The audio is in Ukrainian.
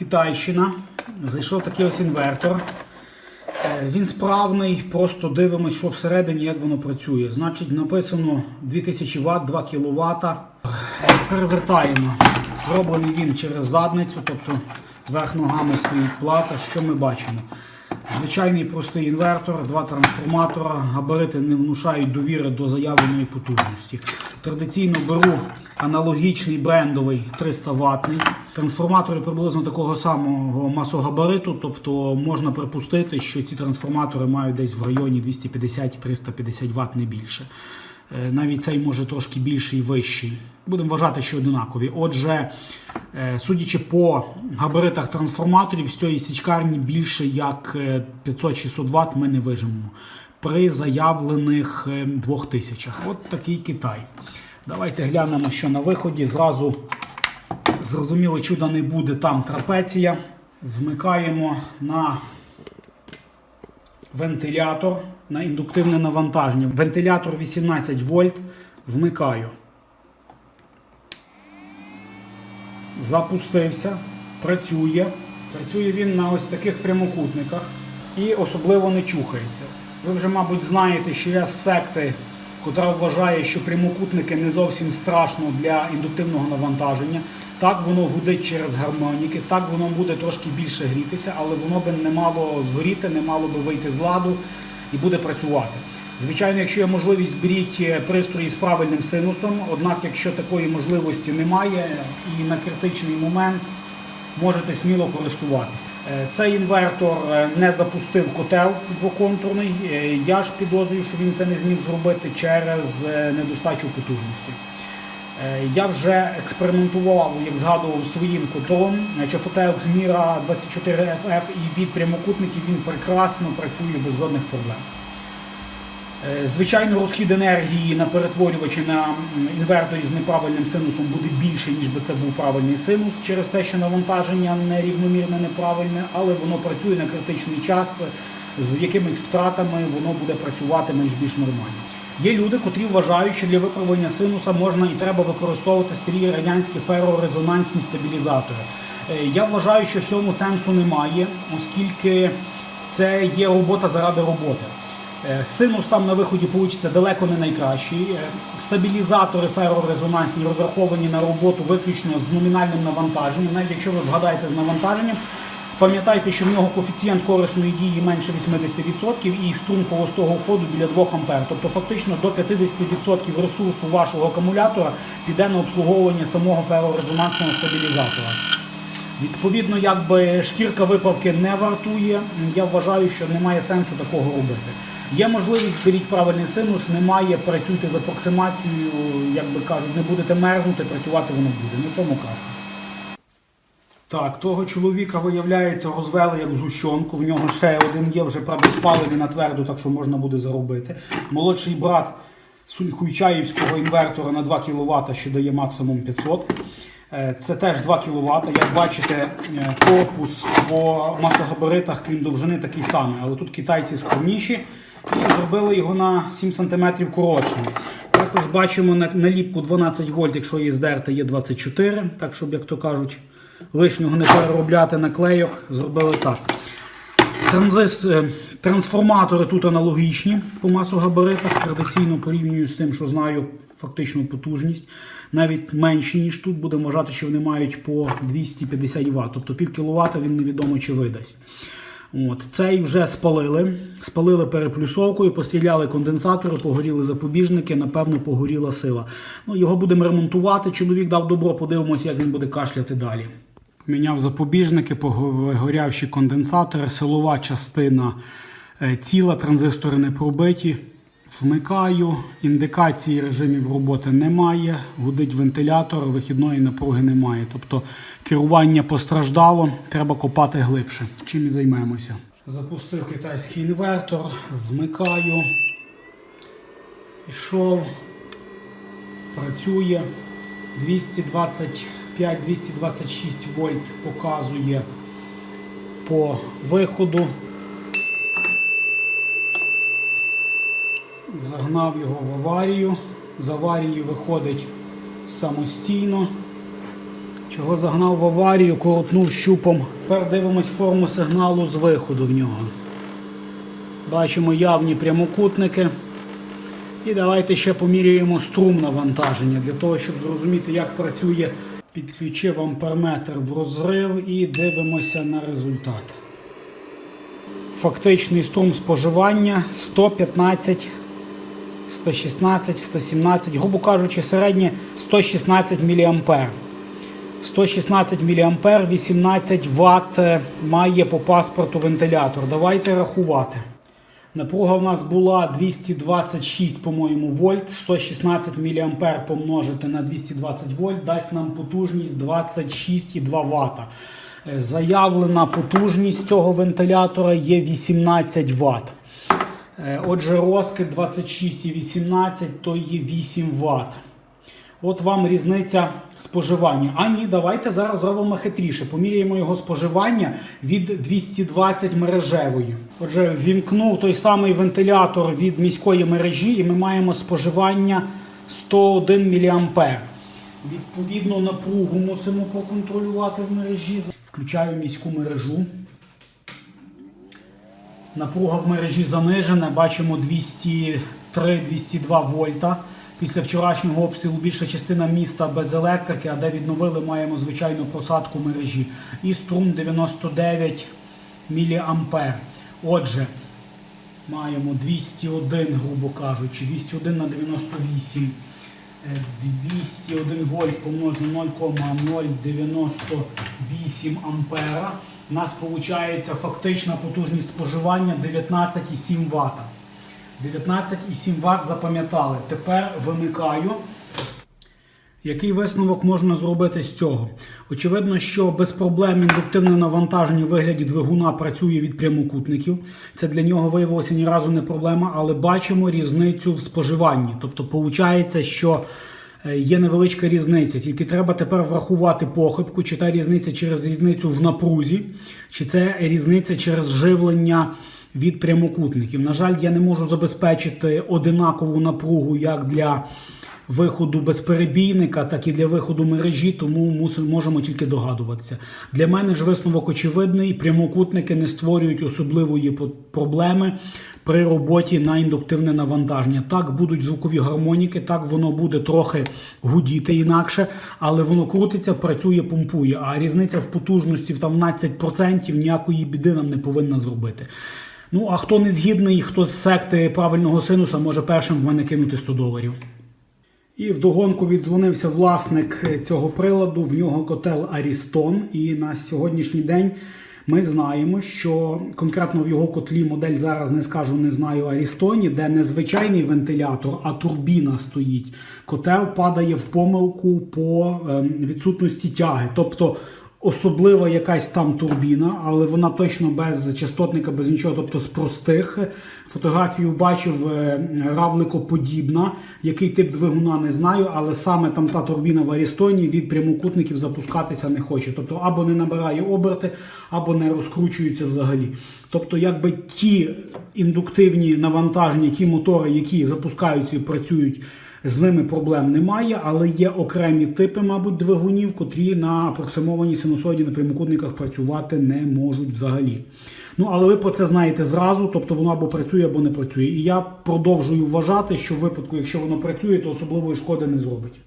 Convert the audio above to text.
Китайщина. Зайшов такий ось інвертор. Е, Він справний, просто дивимось, що всередині, як воно працює. Значить, написано 2000 Вт, 2 кВт. Перевертаємо. Зроблений він через задницю, тобто верх ногами стоїть плата. Що ми бачимо? Звичайний простий інвертор, два трансформатора, габарити не внушають довіри до заявленої потужності. Традиційно беру аналогічний брендовий 300 ватний. Трансформатори приблизно такого самого масогабариту, тобто можна припустити, що ці трансформатори мають десь в районі 250-350 Вт не більше. Е, Навіть цей може трошки більший і вищий. Будемо вважати, що одинакові. Отже, е, судячи по габаритах трансформаторів, з цієї січкарні більше як е, 500-600 Вт ми не вижимемо при заявлених е, 2000. От такий Китай. Давайте глянемо, що на виході. Зразу зрозуміло, чуда не буде. Там трапеція. Вмикаємо на вентилятор на індуктивне навантаження. Вентилятор 18 вольт. Вмикаю. Запустився, працює. Працює він на ось таких прямокутниках і особливо не чухається. Ви вже, мабуть, знаєте, що я з секти, котра вважає, що прямокутники не зовсім страшно для індуктивного навантаження. Так воно гудить через гармоніки, так воно буде трошки більше грітися, але воно би не мало згоріти, не мало би вийти з ладу і буде працювати. Звичайно, якщо є можливість, беріть е, пристрої з правильним синусом. Однак, якщо такої можливості немає і на критичний момент можете сміло користуватися. Е, Цей інвертор е, не запустив котел двоконтурний. Е, Я ж підозрюю, що він це не зміг зробити через недостачу потужності. Я вже експериментував, як згадував, своїм котлом. Чафотеокс Міра 24FF і від прямокутників він прекрасно працює без жодних проблем. Е, Звичайно, розхід енергії на перетворювачі на інверторі з неправильним синусом буде більше, ніж би це був правильний синус, через те, що навантаження нерівномірне, неправильне, але воно працює на критичний час з якимись втратами, воно буде працювати менш більш нормально. Є люди, котрі вважають, що для виправлення синуса можна і треба використовувати старі радянські ферорезонансні стабілізатори. Е, Я вважаю, що в цьому сенсу немає, оскільки це є робота заради роботи. Е, Синус там на виході вийде далеко не найкращий. Е, Стабілізатори ферорезонансні розраховані на роботу виключно з номінальним навантаженням. Навіть якщо ви вгадаєте з навантаженням, пам'ятайте, що в нього коефіцієнт корисної дії менше 80% і струм холостого ходу біля 2 А. Тобто фактично до 50% ресурсу вашого акумулятора піде на обслуговування самого ферорезонансного стабілізатора. Відповідно, якби шкірка виправки не вартує, я вважаю, що немає сенсу такого робити. Є можливість, беріть правильний синус, немає, працюйте з апроксимацією, як би кажуть, не будете мерзнути, працювати воно буде. На цьому кажу. Так, того чоловіка, виявляється, розвели як згущенку. В нього ще один є, вже правда спалений на тверду, так що можна буде заробити. Молодший брат Сульхуйчаївського інвертора на 2 кВт, що дає максимум 500. Е, Це теж 2 кВт. Як бачите, е, корпус по масогабаритах, крім довжини, такий самий. Але тут китайці скромніші і зробили його на 7 см коротшим. Також бачимо на наліпку 12 вольт, якщо її здерти, є 24. Так, щоб, як то кажуть, лишнього не переробляти наклейок, зробили так. Транзист, е, трансформатори тут аналогічні по масогабаритах. Традиційно порівнюю з тим, що знаю фактичну потужність. Навіть менші, ніж тут, будемо вважати, що вони мають по 250 Вт. Тобто пів кіловата він невідомо чи видасть. От, Цей вже спалили. Спалили переплюсовкою, постріляли конденсатори, погоріли запобіжники, напевно, погоріла сила. Ну, Його будемо ремонтувати. Чоловік дав добро, подивимося, як він буде кашляти далі. Міняв запобіжники, погорявші конденсатори, силова частина тіла, транзистори не пробиті. Вмикаю, індикації режимів роботи немає, гудить вентилятор, вихідної напруги немає. Тобто керування постраждало, треба копати глибше. Чим і займемося. Запустив китайський інвертор, вмикаю. Пішов, працює. 225-226 вольт показує по виходу. Загнав його в аварію. З аварії виходить самостійно. Чого загнав в аварію, коротнув щупом. Тепер дивимось форму сигналу з виходу в нього. Бачимо явні прямокутники. І давайте ще поміряємо струм навантаження для того, щоб зрозуміти, як працює. Підключив амперметр в розрив і дивимося на результат. Фактичний струм споживання 115, 116, 117, грубо кажучи, середнє 116 мА. 116 мА, 18 Вт має по паспорту вентилятор. Давайте рахувати. Напруга в нас була 226, по-моєму, вольт. 116 мА помножити на 220 вольт дасть нам потужність 26,2 Вт. Е, Заявлена потужність цього вентилятора є 18 Вт. Е, Отже, розкид 26 і 18 то є 8 Вт. От вам різниця споживання. А ні, давайте зараз зробимо хитріше. Поміряємо його споживання від 220 мережевої. Отже, вімкнув той самий вентилятор від міської мережі, і ми маємо споживання 101 мА. Відповідно, напругу мусимо проконтролювати в мережі. Включаю міську мережу. Напруга в мережі занижена, бачимо 203-202 вольта. Після вчорашнього обстрілу більша частина міста без електрики, а де відновили, маємо звичайну просадку мережі. І струм 99 мА. Отже, маємо 201, грубо кажучи, 201 на 98. Е, 201 вольт помножено 0,098 ампера. У нас виходить фактична потужність споживання 19,7 Вт. 19,7 Вт запам'ятали. Тепер вимикаю. Який висновок можна зробити з цього? Очевидно, що без проблем індуктивне навантаження у вигляді двигуна працює від прямокутників. Це для нього виявилося ні разу не проблема, але бачимо різницю в споживанні. Тобто, виходить, що є невеличка різниця. Тільки треба тепер врахувати похибку, чи та різниця через різницю в напрузі, чи це різниця через живлення від прямокутників. На жаль, я не можу забезпечити одинакову напругу як для виходу безперебійника, так і для виходу мережі, тому можемо тільки догадуватися. Для мене ж висновок очевидний: прямокутники не створюють особливої проблеми при роботі на індуктивне навантаження. Так будуть звукові гармоніки, так воно буде трохи гудіти інакше, але воно крутиться, працює, помпує. А різниця в потужності в там 12% ніякої біди нам не повинна зробити. Ну, а хто не згідний, хто з секти правильного синуса, може першим в мене кинути 100 доларів. І вдогонку віддзвонився власник е, цього приладу. В нього котел Арістон. І на сьогоднішній день ми знаємо, що конкретно в його котлі модель зараз не скажу, не знаю Арістоні, де не звичайний вентилятор, а турбіна стоїть. Котел падає в помилку по ем, відсутності тяги. Тобто особлива якась там турбіна, але вона точно без частотника, без нічого, тобто з простих. Фотографію бачив е, равликоподібна. Який тип двигуна не знаю, але саме там та турбіна в Арістоні від прямокутників запускатися не хоче. Тобто або не набирає оберти, або не розкручується взагалі. Тобто, якби ті індуктивні навантаження, ті мотори, які запускаються і працюють. З ними проблем немає, але є окремі типи, мабуть, двигунів, котрі на апроксимованій синусоїді на прямокутниках працювати не можуть взагалі. Ну, але ви про це знаєте зразу, тобто воно або працює, або не працює. І я продовжую вважати, що в випадку, якщо воно працює, то особливої шкоди не зробить.